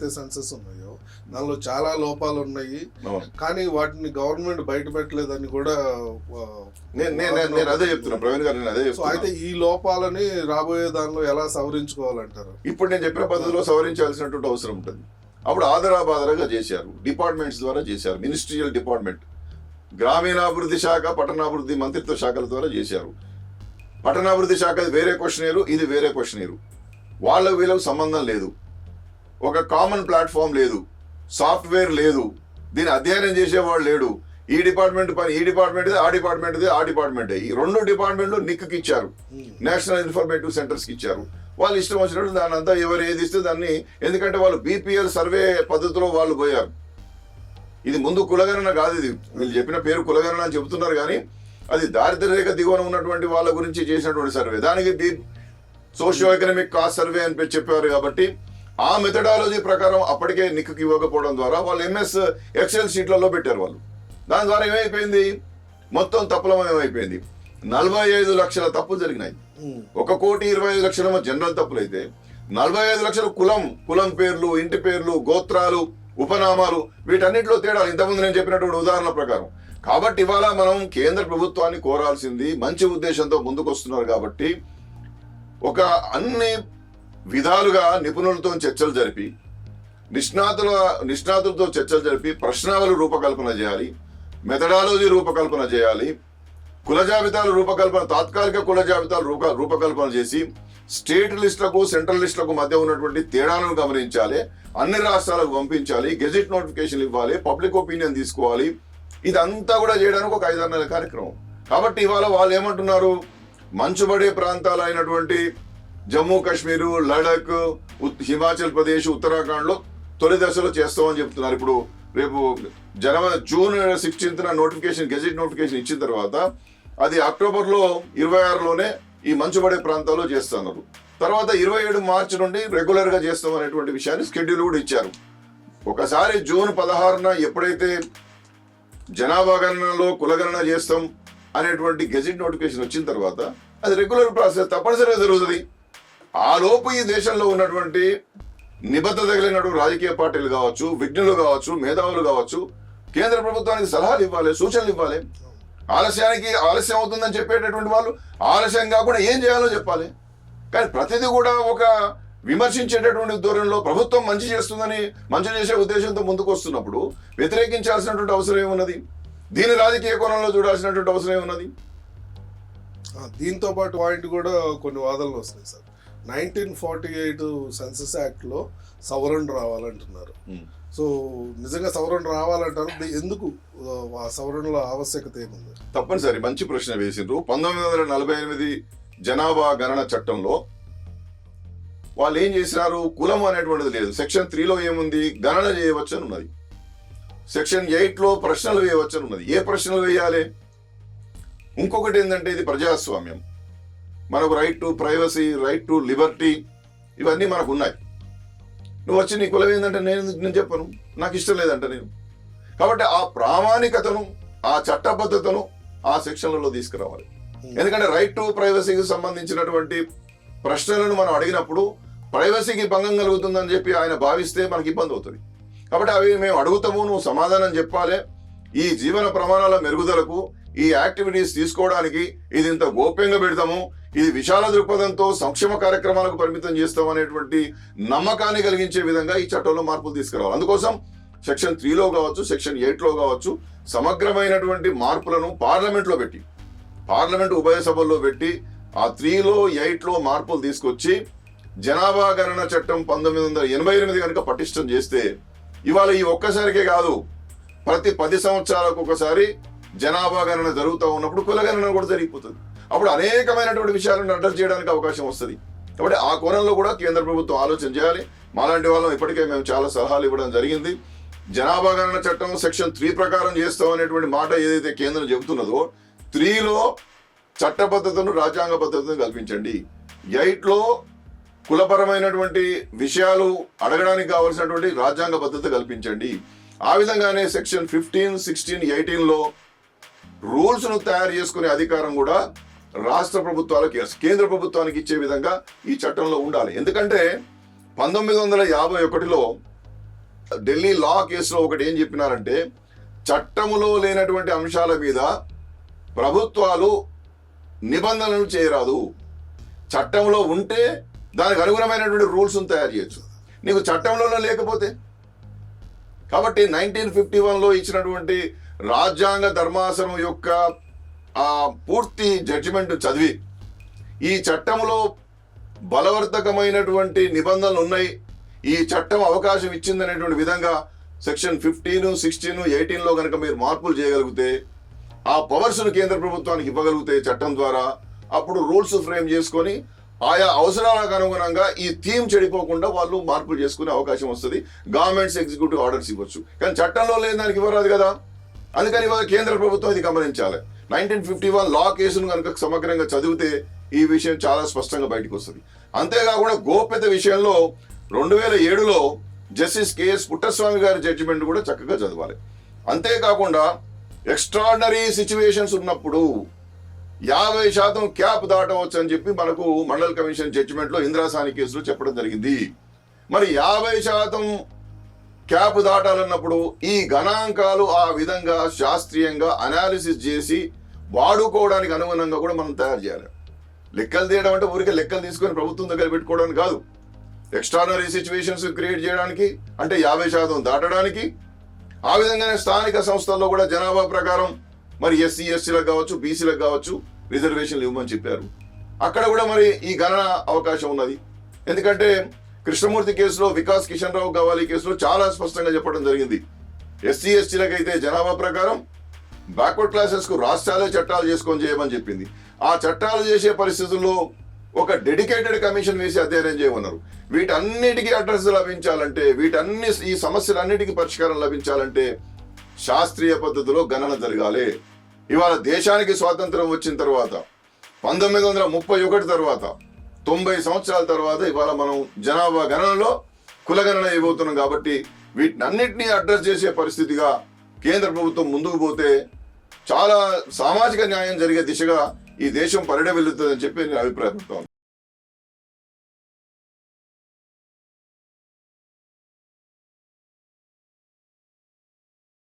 ఏదైతే సెన్సెస్ ఉన్నాయో దానిలో చాలా లోపాలు ఉన్నాయి. కానీ వాటిని గవర్నమెంట్ బయట పెట్టలేదని కూడా నేను అదే చెప్తున్నా ప్రవీణ్ గారు నేను అదే అయితే ఈ లోపాలని రాబోయే దానిలో ఎలా సవరించుకోవాలంటారు? ఇప్పుడు నేను చెప్పిన పద్ధతిలో సవరించాల్సినటువంటి అవసరం ఉంటుంది. అప్పుడు ఆదరాబాదరగా చేశారు. డిపార్ట్మెంట్స్ ద్వారా చేశారు. Ministerial department. గ్రామీణాభివృద్ధి శాఖ పట్టణాభివృద్ధి మంత్రిత్వ శాఖల ద్వారా చేశారు. పట్టణాభివృద్ధి శాఖ వేరే క్వశ్చనేరు ఇది వేరే క్వశ్చనేరు. వాళ్ళకు వీళ్ళకు సంబంధం లేదు. ఒక కామన్ ప్లాట్ఫామ్ లేదు. సాఫ్ట్వేర్ లేదు. దీన్ని అధ్యయనం చేసేవాడు లేడు. ఈ డిపార్ట్మెంట్ పని ఈ డిపార్ట్మెంట్ ఆ డిపార్ట్మెంట్ ఆ డిపార్ట్మెంట్. ఈ రెండు డిపార్ట్మెంట్లు నిక్కి ఇచ్చారు. నేషనల్ ఇన్ఫర్మేటివ్ సెంటర్స్కి ఇచ్చారు. వాళ్ళు ఇష్టం వచ్చినట్టు దాని అంతా ఎవరు ఏది ఇస్తే దాన్ని ఎందుకంటే వాళ్ళు బీపీఎల్ సర్వే పద్ధతిలో వాళ్ళు పోయారు. ఇది ముందు కులగణన కాదు ఇది. వీళ్ళు చెప్పిన పేరు కులగణన అని చెబుతున్నారు కానీ అది దారిద్ర్య రేఖ దిగువన ఉన్నటువంటి వాళ్ళ గురించి చేసినటువంటి సర్వే దానికి సోషియో ఎకనామిక్ కాస్ట్ సర్వే అని చెప్పారు కాబట్టి ఆ మెథడాలజీ ప్రకారం అప్పటికే నిక్కి ఇవ్వకపోవడం ద్వారా వాళ్ళు ఎంఎస్ ఎక్సెల్ షీట్లలో పెట్టారు వాళ్ళు. దాని ద్వారా ఏమైపోయింది? మొత్తం తప్పులమయం అయిపోయింది నలభై ఐదు లక్షల తప్పులు జరిగినాయి. ఒక కోటి ఇరవై ఐదు లక్షల జనరల్ తప్పులు అయితే నలభై ఐదు లక్షల కులం కులం పేర్లు ఇంటి పేర్లు గోత్రాలు ఉపనామాలు వీటన్నిటిలో తేడాలు. ఇంతకుముందు నేను చెప్పినటువంటి ఉదాహరణ ప్రకారం. కాబట్టి ఇవాళ మనం కేంద్ర ప్రభుత్వాన్ని కోరాల్సింది మంచి ఉద్దేశంతో ముందుకు వస్తున్నారు కాబట్టి ఒక అన్ని విధాలుగా నిపుణులతో చర్చలు జరిపి నిష్ణాతుల నిష్ణాతులతో చర్చలు జరిపి ప్రశ్నావళి రూపకల్పన చేయాలి మెథడాలజీ రూపకల్పన చేయాలి కుల జాబితాల రూపకల్పన తాత్కాలిక కుల జాబితాలు రూప రూపకల్పన చేసి స్టేట్ లిస్టులకు సెంట్రల్ లిస్టులకు మధ్య ఉన్నటువంటి తేడాలను గమనించాలి అన్ని రాష్ట్రాలకు పంపించాలి గెజిట్ నోటిఫికేషన్ ఇవ్వాలి పబ్లిక్ ఒపీనియన్ తీసుకోవాలి. ఇదంతా కూడా చేయడానికి ఒక ఐదారు నెలల కార్యక్రమం. కాబట్టి ఇవాళ వాళ్ళు ఏమంటున్నారు? మంచుబడే ప్రాంతాలు అయినటువంటి జమ్మూ కాశ్మీరు లడాక్ హిమాచల్ ప్రదేశ్ ఉత్తరాఖండ్లో తొలి దశలో చేస్తామని చెప్తున్నారు. ఇప్పుడు రేపు జనవరి జూన్ సిక్స్టీన్త్న నోటిఫికేషన్ గెజెట్ నోటిఫికేషన్ ఇచ్చిన తర్వాత అది అక్టోబర్లో ఇరవై ఆరులోనే ఈ మంచుబడే ప్రాంతాల్లో చేస్తున్నారు. తర్వాత ఇరవై ఏడు మార్చి నుండి రెగ్యులర్గా చేస్తాం అనేటువంటి విషయాన్ని షెడ్యూల్ కూడా ఇచ్చారు. ఒకసారి జూన్ పదహారున ఎప్పుడైతే జనాభా గణనలో కులగణన చేస్తాం అనేటువంటి గెజెట్ నోటిఫికేషన్ వచ్చిన తర్వాత అది రెగ్యులర్ ప్రాసెస్ తప్పనిసరిగా జరుగుతుంది. ఆ లోపు ఈ దేశంలో ఉన్నటువంటి నిబద్ధత తగిలినటువంటి రాజకీయ పార్టీలు కావచ్చు విఘ్నులు కావచ్చు మేధావులు కావచ్చు కేంద్ర ప్రభుత్వానికి సలహాలు ఇవ్వాలి సూచనలు ఇవ్వాలి. ఆలస్యానికి ఆలస్యం అవుతుందని చెప్పేటటువంటి వాళ్ళు ఆలస్యం కాకుండా ఏం చేయాలో చెప్పాలి. కానీ ప్రతిదీ కూడా ఒక విమర్శించేటటువంటి ధోరణిలో ప్రభుత్వం మంచి చేస్తుందని మంచి చేసే ఉద్దేశంతో ముందుకు వస్తున్నప్పుడు వ్యతిరేకించాల్సినటువంటి అవసరం ఏమున్నది? దీని రాజకీయ కోణంలో చూడాల్సినటువంటి అవసరం ఏమున్నది? దీంతో పాటు పాయింట్ కూడా కొన్ని వాదనలు వస్తాయి sir. Nineteen forty eight census యాక్ట్లో సవరణ రావాలంటున్నారు. సో నిజంగా సవరణ రావాలంటారు. ఎందుకు ఆ, సవరణలో ఆవశ్యకత ఏముంది? తప్పనిసరి. మంచి ప్రశ్న వేసిండ్రు. పంతొమ్మిది వందల నలభై ఎనిమిది జనాభా గణన చట్టంలో వాళ్ళు ఏం చేసినారు? కులం అనేటువంటిది లేదు. సెక్షన్ త్రీలో ఏముంది? గణన చేయవచ్చు అని ఉన్నది సెక్షన్ ఎయిట్లో ప్రశ్నలు వేయవచ్చు అని ఉన్నది ఏ ప్రశ్నలు వేయాలి? ఇంకొకటి ఏంటంటే ఇది ప్రజాస్వామ్యం. మనకు right to privacy right to liberty ఇవన్నీ మనకు ఉన్నాయి నువ్వు వచ్చి నీ కులం ఏంటంటే నేను నేను చెప్పను. నాకు ఇష్టం లేదంట నేను. కాబట్టి ఆ ప్రామాణికతను ఆ చట్టబద్ధతను ఆ సెక్షన్లలో తీసుకురావాలి. ఎందుకంటే రైట్ టు ప్రైవసీకి సంబంధించినటువంటి ప్రశ్నలను మనం అడిగినప్పుడు ప్రైవసీకి భంగం కలుగుతుందని చెప్పి ఆయన భావిస్తే మనకి ఇబ్బంది అవుతుంది. కాబట్టి అవి మేము అడుగుతాము నువ్వు సమాధానం చెప్పాలి. ఈ జీవన ప్రమాణాల మెరుగుదలకు ఈ యాక్టివిటీస్ తీసుకోవడానికి ఇది ఇంత గోప్యంగా పెడతాము. ఇది విశాల దృక్పథంతో సంక్షేమ కార్యక్రమాలకు పరిమితం చేస్తాం అనేటువంటి నమ్మకాన్ని కలిగించే విధంగా ఈ చట్టంలో మార్పులు తీసుకురావాలి. అందుకోసం సెక్షన్ త్రీలో కావచ్చు సెక్షన్ ఎయిట్లో కావచ్చు సమగ్రమైనటువంటి మార్పులను పార్లమెంట్లో పెట్టి పార్లమెంట్ ఉభయ సభల్లో పెట్టి ఆ త్రీలో ఎయిట్లో మార్పులు తీసుకొచ్చి జనాభా గణన చట్టం పంతొమ్మిది వందల ఎనభై ఎనిమిది కనుక పటిష్టం చేస్తే ఇవాళ ఈ ఒక్కసారికే కాదు ప్రతి పది సంవత్సరాలకు ఒకసారి జనాభా గణన జరుగుతూ ఉన్నప్పుడు కులగణన కూడా జరిగిపోతుంది. అప్పుడు అనేకమైనటువంటి విషయాలను అడ్రస్ చేయడానికి అవకాశం వస్తుంది. కాబట్టి ఆ కోణంలో కూడా కేంద్ర ప్రభుత్వం ఆలోచన చేయాలి. మాలాంటి వాళ్ళం ఇప్పటికే మేము చాలా సలహాలు ఇవ్వడం జరిగింది. జనాభా గణన చట్టం సెక్షన్ త్రీ ప్రకారం చేస్తాం అనేటువంటి మాట ఏదైతే కేంద్రం చెబుతున్నదో త్రీలో చట్టబద్ధతను రాజ్యాంగ పద్ధతిని కల్పించండి. ఎయిట్లో కులపరమైనటువంటి విషయాలు అడగడానికి కావలసినటువంటి రాజ్యాంగ పద్ధతి కల్పించండి. ఆ విధంగానే సెక్షన్ ఫిఫ్టీన్ సిక్స్టీన్ ఎయిటీన్లో రూల్స్ను తయారు చేసుకునే అధికారం కూడా రాష్ట్ర ప్రభుత్వాలకు కేంద్ర ప్రభుత్వానికి ఇచ్చే విధంగా ఈ చట్టంలో ఉండాలి. ఎందుకంటే పంతొమ్మిది వందల యాభై ఒకటిలో ఢిల్లీ లా కేసులో ఒకటి ఏం చెప్పినారంటే చట్టములో లేనటువంటి అంశాల మీద ప్రభుత్వాలు నిబంధనలు చేయరాదు. చట్టంలో ఉంటే దానికి అనుగుణమైనటువంటి రూల్స్ను తయారు చేయొచ్చు. నీకు చట్టంలోనే లేకపోతే. కాబట్టి నైన్టీన్ ఫిఫ్టీ వన్లో ఇచ్చినటువంటి రాజ్యాంగ ధర్మాసనం యొక్క పూర్తి జడ్జిమెంట్ చదివి ఈ చట్టంలో బలవర్ధకమైనటువంటి నిబంధనలు ఉన్నాయి. ఈ చట్టం అవకాశం ఇచ్చిందనేటువంటి విధంగా సెక్షన్ ఫిఫ్టీన్ సిక్స్టీన్ ఎయిటీన్లో కనుక మీరు మార్పులు చేయగలిగితే ఆ పవర్స్ను కేంద్ర ప్రభుత్వానికి ఇవ్వగలిగితే చట్టం ద్వారా అప్పుడు రూల్స్ ఫ్రేమ్ చేసుకొని ఆయా అవసరాలకు అనుగుణంగా ఈ థీమ్ చెడిపోకుండా వాళ్ళు మార్పులు చేసుకునే అవకాశం వస్తుంది. గవర్నమెంట్స్ ఎగ్జిక్యూటివ్ ఆర్డర్స్ ఇవ్వచ్చు. కానీ చట్టంలో లేని దానికి ఇవ్వరాదు కదా. అందుకని ఇవాళ కేంద్ర ప్రభుత్వం ఇది గమనించాలి. నైన్టీన్ ఫిఫ్టీ వన్ లా కేసును కనుక సమగ్రంగా చదివితే ఈ విషయం చాలా స్పష్టంగా బయటకు వస్తుంది. అంతేకాకుండా గోప్యత విషయంలో రెండు వేల ఏడులో జస్టిస్ కేఎస్ పుట్టస్వామి గారి జడ్జిమెంట్ కూడా చక్కగా చదవాలి. అంతేకాకుండా ఎక్స్ట్రాడినరీ సిచ్యువేషన్స్ ఉన్నప్పుడు యాభై శాతం క్యాప్ దాటవచ్చు అని చెప్పి మనకు మండల్ కమిషన్ జడ్జిమెంట్లో ఇందిరాసాని కేసులో చెప్పడం జరిగింది. మరి యాభై శాతం క్యాప్ దాటాలన్నప్పుడు ఈ గణాంకాలు ఆ విధంగా శాస్త్రీయంగా అనాలిసిస్ చేసి వాడుకోవడానికి అనుగుణంగా కూడా మనం తయారు చేయాలి. లెక్కలు తీయడం అంటే ఊరికే లెక్కలు తీసుకొని ప్రభుత్వం దగ్గర పెట్టుకోవడానికి కాదు. ఎక్స్ట్రానరీ సిచ్యువేషన్స్ క్రియేట్ చేయడానికి అంటే యాభై శాతం దాటడానికి ఆ విధంగానే స్థానిక సంస్థల్లో కూడా జనాభా ప్రకారం మరి ఎస్సీ ఎస్సీలకు కావచ్చు బీసీలకు కావచ్చు రిజర్వేషన్లు ఇవ్వమని చెప్పారు. అక్కడ కూడా మరి ఈ గణన అవకాశం ఉన్నది. ఎందుకంటే కృష్ణమూర్తి కేసులో వికాస్ కిషన్ రావు గవాలి కేసులో చాలా స్పష్టంగా చెప్పడం జరిగింది. ఎస్సీ ఎస్టీలకైతే జనాభా ప్రకారం బ్యాక్వర్డ్ క్లాసెస్కు రాష్ట్రాలే చట్టాలు చేసుకొని చేయమని చెప్పింది. ఆ చట్టాలు చేసే పరిస్థితుల్లో ఒక డెడికేటెడ్ కమిషన్ వేసి అధ్యయనం చేయమన్నారు. వీటన్నిటికీ అడ్రస్ లభించాలంటే వీటన్ని ఈ సమస్యలన్నిటికీ పరిష్కారం లభించాలంటే శాస్త్రీయ పద్ధతిలో గణన జరగాలి. ఇవాళ దేశానికి స్వాతంత్రం వచ్చిన తర్వాత పంతొమ్మిది వందల ముప్పై ఒకటి తర్వాత తొంభై సంవత్సరాల తర్వాత ఇవాళ మనం జనాభా గణనలో కులగణన ఇవ్వబోతున్నాం కాబట్టి వీటినన్నిటినీ అడ్రస్ చేసే పరిస్థితిగా కేంద్ర ప్రభుత్వం ముందుకు పోతే చాలా సామాజిక న్యాయం జరిగే దిశగా ఈ దేశం పరిడవిల్లుతుందని చెప్పి నేను అభిప్రాయపడతాను